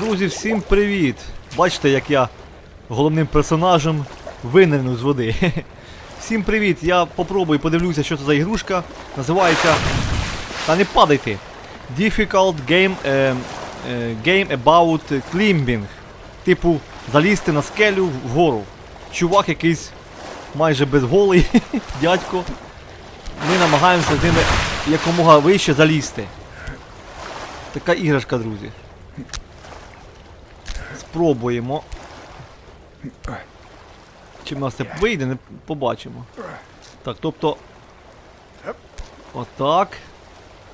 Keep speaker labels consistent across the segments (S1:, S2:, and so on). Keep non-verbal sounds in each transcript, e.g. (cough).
S1: Друзі, всім привіт! Бачите, як я головним персонажем винирнув з води. (laughs) Всім привіт! Я попробую подивлюся, що це за ігрушка. Називається. Та не падайте! Difficult Game, е, е, game About Climbing. Типу, залізти на скелю вгору. Чувак якийсь майже безголий (laughs) дядько. Ми намагаємося з ними якомога вище залізти. Така іграшка, друзі. Спробуємо. Чи в нас це вийде, не побачимо. Так, тобто. Отак.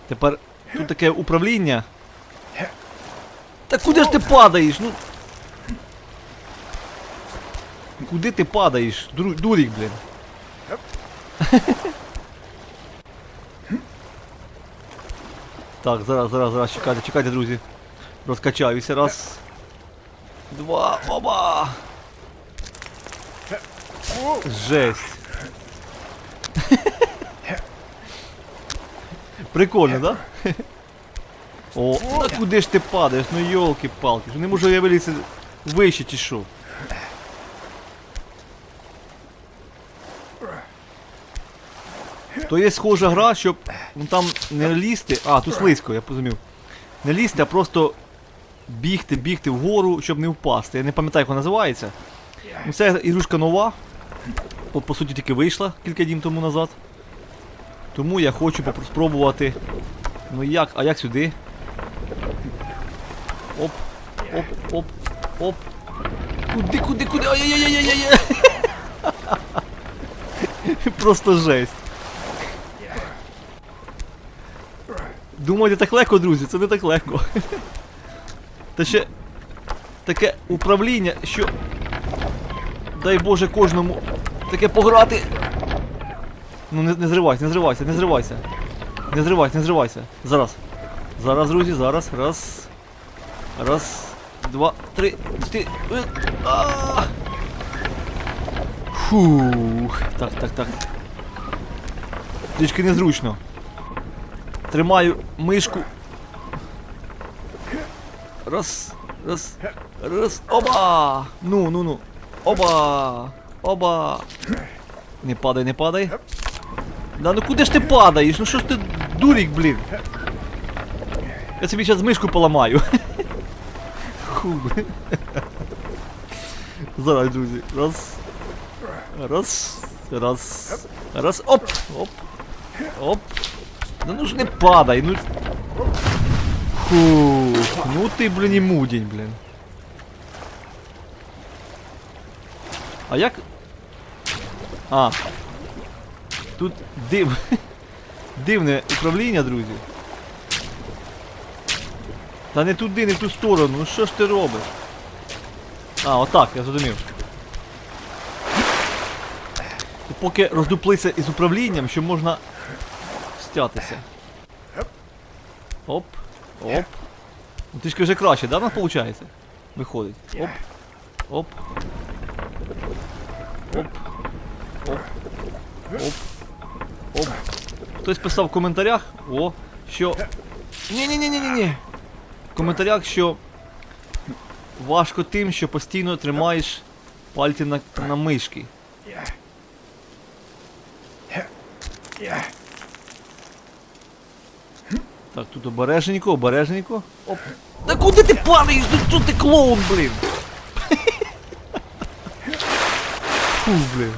S1: Тепер тут таке управління. Та куди ж ти падаєш? Ну. Куди ти падаєш? Дру- Дурік, блін. Так, зараз, зараз, зараз, чекайте, чекайте, друзі. Розкачаюся. Раз. Два. Оба! Жесть. Прикольно, да? О, та куди ж ти падаєш? Ну йолки-палки, не можу я вилізти вище чи що? То є схожа гра, щоб ну, там не лізти. А, тут слизько, я розумів. Не лізти, а просто бігти, бігти вгору, щоб не впасти. Я не пам'ятаю, як вона називається. Ну, Це ігрушка нова. По, по суті, тільки вийшла кілька днів тому назад. Тому я хочу спробувати. Ну як, а як сюди? Оп, оп, оп, оп. Куди, куди, куди? Ай-яй-яй-яй-яй! (laughs) Просто жесть. Думаєте, так легко, друзі? Це не так легко. (laughs) Та ще таке управління, що. Дай Боже кожному таке пограти. Ну не, не зривайся, не зривайся, не зривайся. Не зривайся, не зривайся. Зараз. Зараз, друзі, зараз. Раз. Раз, два, три, чотири. Фух. Так, так, так. Трішки незручно. Тримаю мишку. Раз, раз, раз. Оба! Ну, ну, ну. Оба! Оба! Не падай, не падай. Да ну куди ж ти падаєш? Ну що ж ти дурік, блін? Я собі зараз мишку поламаю. (laughs) Ху, блін. Зараз, друзі. Раз. Раз. Раз. Раз. Оп! Оп. Оп. Да ну ж не падай, ну. Фух, ну ти, блін, і мудень, блін. А як? А. Тут див... (laughs) дивне управління, друзі. Та не туди, не в ту сторону. Ну що ж ти робиш? А, отак, я зрозумів. Поки роздуплися із управлінням, що можна стятися. Оп, оп. Ну трішки вже краще, да, в нас виходить? Виходить. Оп. Оп. Оп. Оп. Оп. Оп. Хтось писав в коментарях, о, що. Ні-ні-ні-ні-ні. В коментарях, що важко тим, що постійно тримаєш пальці на, на мишки. Так, тут обережненько, обережненько. Оп. Да куди ти падаєш? Ну що ти клоун, блін? Фу, блін.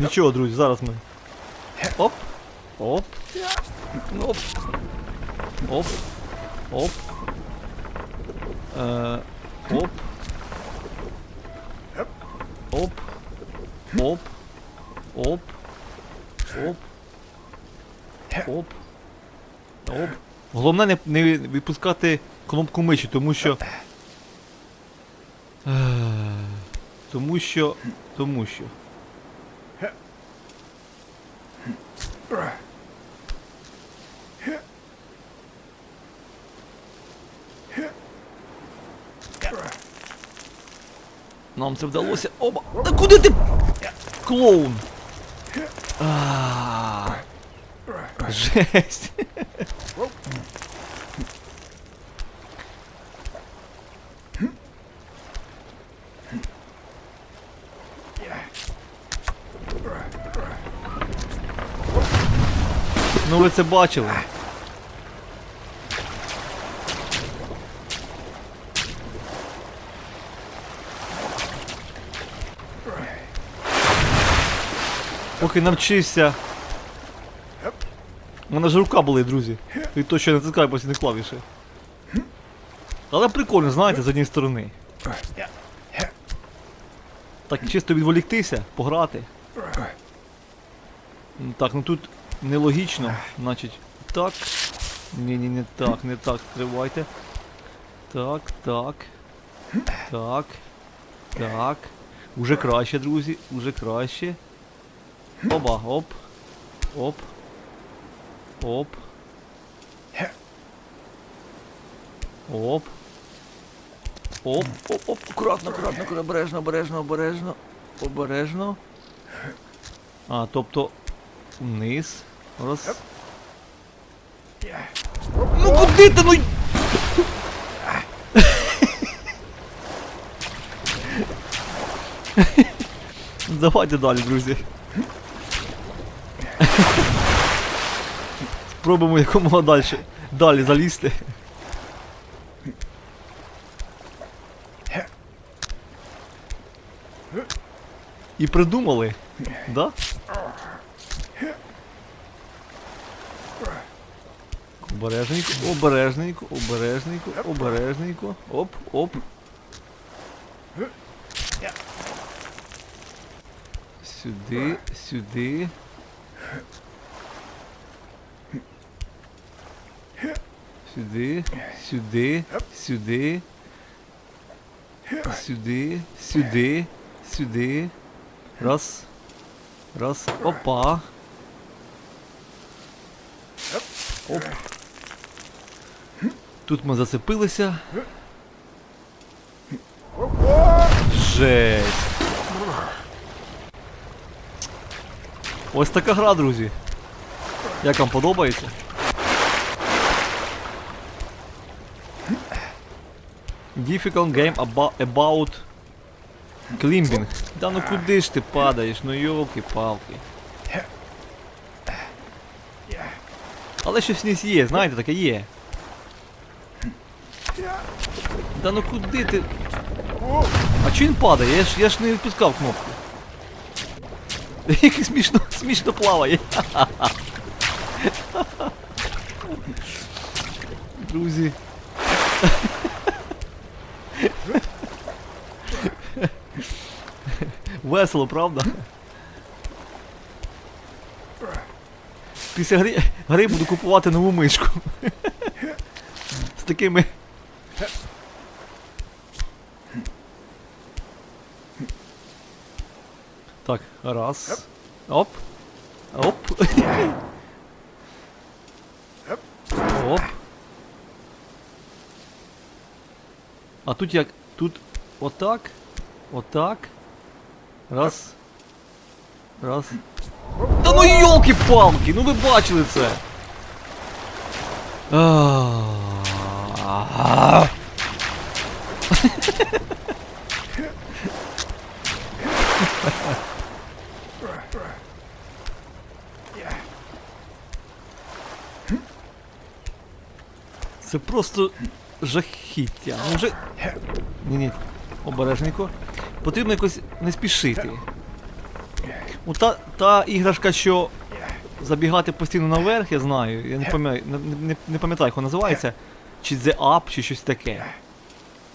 S1: Нічого, друзі, зараз ми. Оп. Оп. Оп. Оп. Оп. Е, оп. Оп. Оп. Оп. Оп. Оп. Оп. Головне не, не відпускати кнопку миші, тому що. Ех, Тому що. Тому що. Нам це вдалося. Оба. Та куди ти? Клоун! А, Жесть. Ну ви це бачили. Поки навчився. У мене ж рука були, друзі. І то, що я натискаю постійні клавіші. Але прикольно, знаєте, з однієї сторони. Так, чисто відволіктися, пограти. Так, ну тут нелогічно, значить. Так. Ні, ні, не так, не так, тривайте. Так, так. Так. Так. Уже краще, друзі, уже краще. Оба, оп. Оп. Оп. Оп. Оп, оп, оп, акуратно, акуратно, акуратно, обережно, обережно, обережно, обережно. А, тобто вниз. Раз. Ну куди ти, ну? (laughs) Давайте далі, друзі. Спробуємо якомога далі. Далі залізти. І придумали, да? Обережненько, обережненько, обережненько, обережненько. Оп, оп. Сюди, сюди. Сюди, сюди, сюди. Сюди, сюди, сюди. Раз. Раз. Опа. Оп. Тут ми зацепилися. Жесть. Ось така гра, друзі. Як вам подобається? Difficult game about, about climbing. Да ну куди ж ти падаєш? Ну йолки-палки. Але щось в є, знаєте, таке є. Да ну куди ти? А чого він падає? Я ж, я ж не відпускав кнопку. Який смішно, смішно плаває. Друзі. Весело, правда? Після гри, гри буду купувати нову мишку. З такими. Так, раз. Оп. Оп. Оп. А тут як. Тут отак. Отак. Раз. Раз. Та ну йолки-палки! Ну ви бачили це! Це просто жахіття. Ну. Ні-ні, обережненько. Потрібно якось не спішити. Ну, та, та іграшка, що забігати постійно наверх, я знаю. Я не пам'ятаю, не, не, не пам'ятаю, як вона називається. Чи The Up, чи щось таке.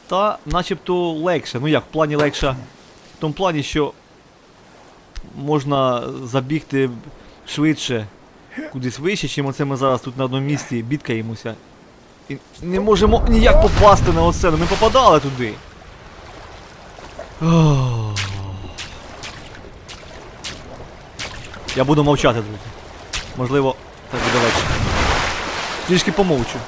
S1: Та начебто легше. Ну як, в плані легша. В тому плані, що можна забігти швидше кудись вище, чим оце ми зараз тут на одному місці бідкаємося. І не можемо ніяк попасти на оце, ну ми попадали туди. Я буду мовчати, друзі. Можливо, так буде легше. Трішки помовчу.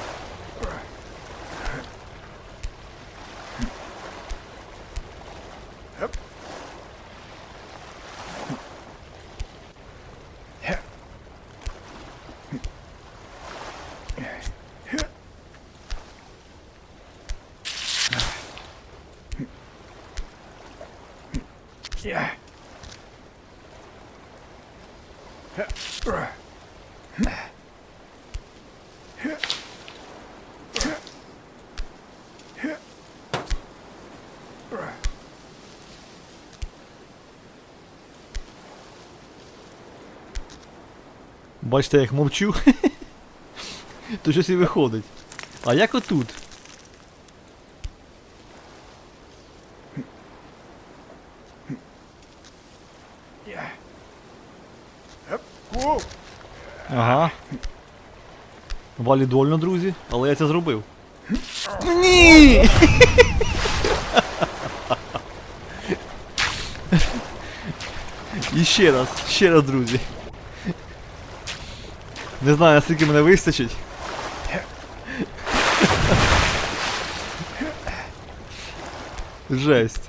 S1: Бачите, як мовчу. (laughs) То щось і виходить. А як отут? Ага. Валідольно, друзі, але я це зробив. Ні! (laughs) І ще раз, ще раз, друзі. Не знаю, наскільки мене вистачить. Жесть.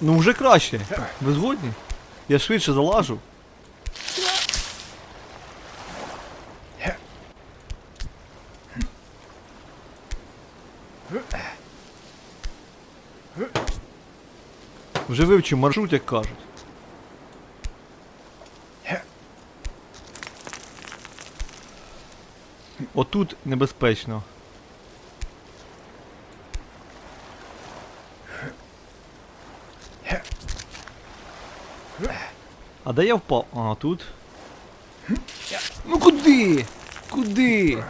S1: Ну вже краще. Ви згодні? Я швидше залажу. Вже вивчив маршрут, як кажуть. Отут небезпечно. А де я впав? А, тут. Ну куди? Куди?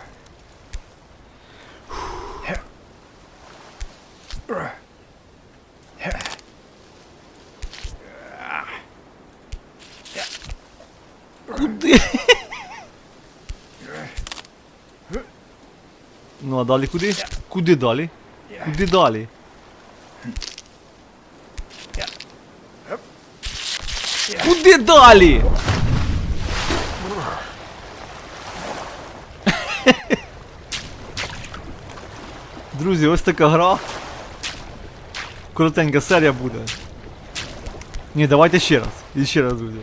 S1: Ну а далі куди? Куди далі? Куди далі? Куди далі? (laughs) Друзі, ось така гра. Коротенька серія буде. Ні, давайте ще раз. І ще раз, друзі.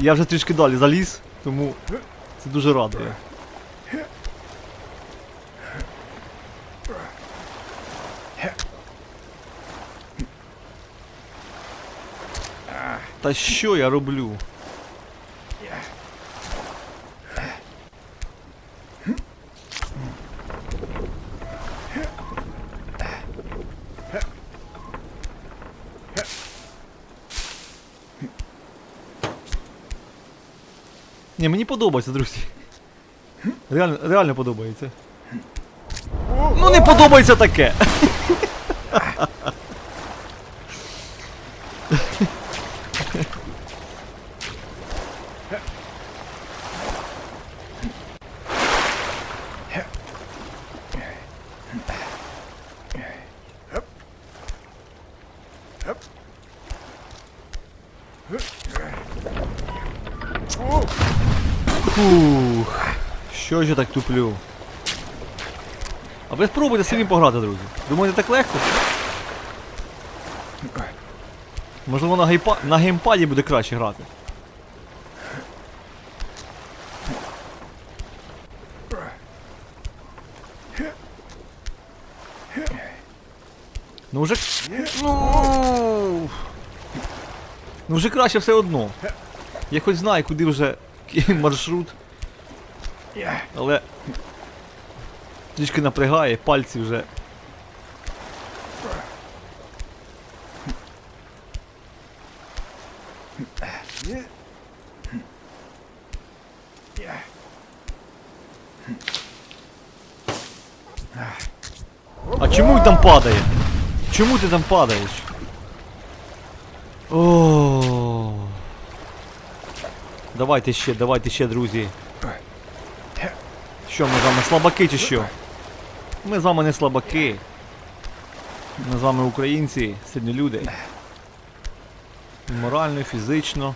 S1: Я вже трішки далі заліз, тому це дуже радує. Та що я роблю? Ні, мені подобається, друзі. Реально, реально подобається. Ну не подобається таке. Фух. Що ж я так туплю? А ви спробуйте самі пограти, друзі. Думаєте, так легко? Можливо, на, гейпа... на геймпаді буде краще грати. Ну вже. Ну... ну вже краще все одно. Я хоч знаю, куди вже (laughs) маршрут. Але трішки напрягає, пальці вже. А чому там падає? Чому ти там падаєш? О. Давайте ще, давайте ще, друзі. Що ми з вами слабаки чи що? Ми з вами не слабаки. Ми з вами українці, сильні люди. Морально, фізично.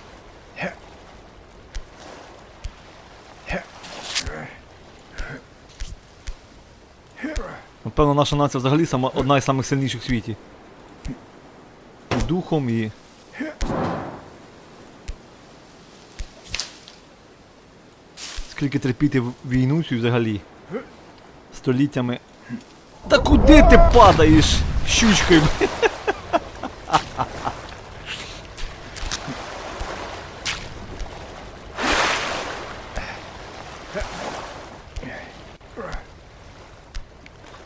S1: Напевно, наша нація взагалі сама, одна із самих сильніших в світі. І духом, і Скільки терпіти війну цю взагалі. Століттями. Та куди ти падаєш? Щучкою.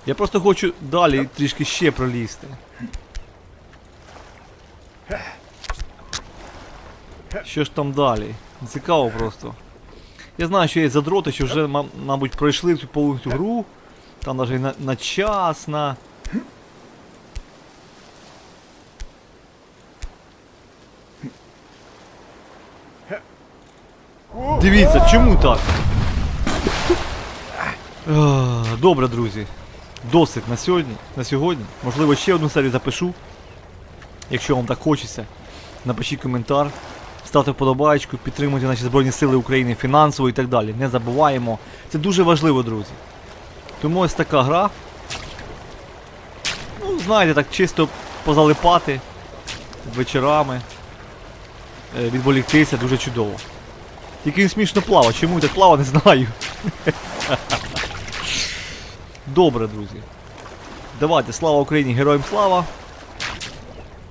S1: Я просто хочу далі трішки ще пролізти. Що ж там далі? Цікаво просто. Я знаю, що є задроти, що вже, ма- мабуть, пройшли цю повністю гру. Там навіть на, на час, на. Дивіться, чому так? Добре, друзі. Досить на сьогодні. На сьогодні. Можливо, ще одну серію запишу. Якщо вам так хочеться. Напишіть коментар, ставте вподобайку, підтримуйте наші Збройні Сили України фінансово і так далі. Не забуваємо. Це дуже важливо, друзі. Тому ось така гра. Ну, знаєте, так чисто позалипати вечорами. е, Відволіктися дуже чудово. Тільки він смішно плаває. Чому так плаває, не знаю. (laughs) Добре, друзі. Давайте, слава Україні, героям слава.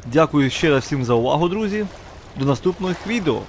S1: Дякую ще раз всім за увагу, друзі. До наступних відео.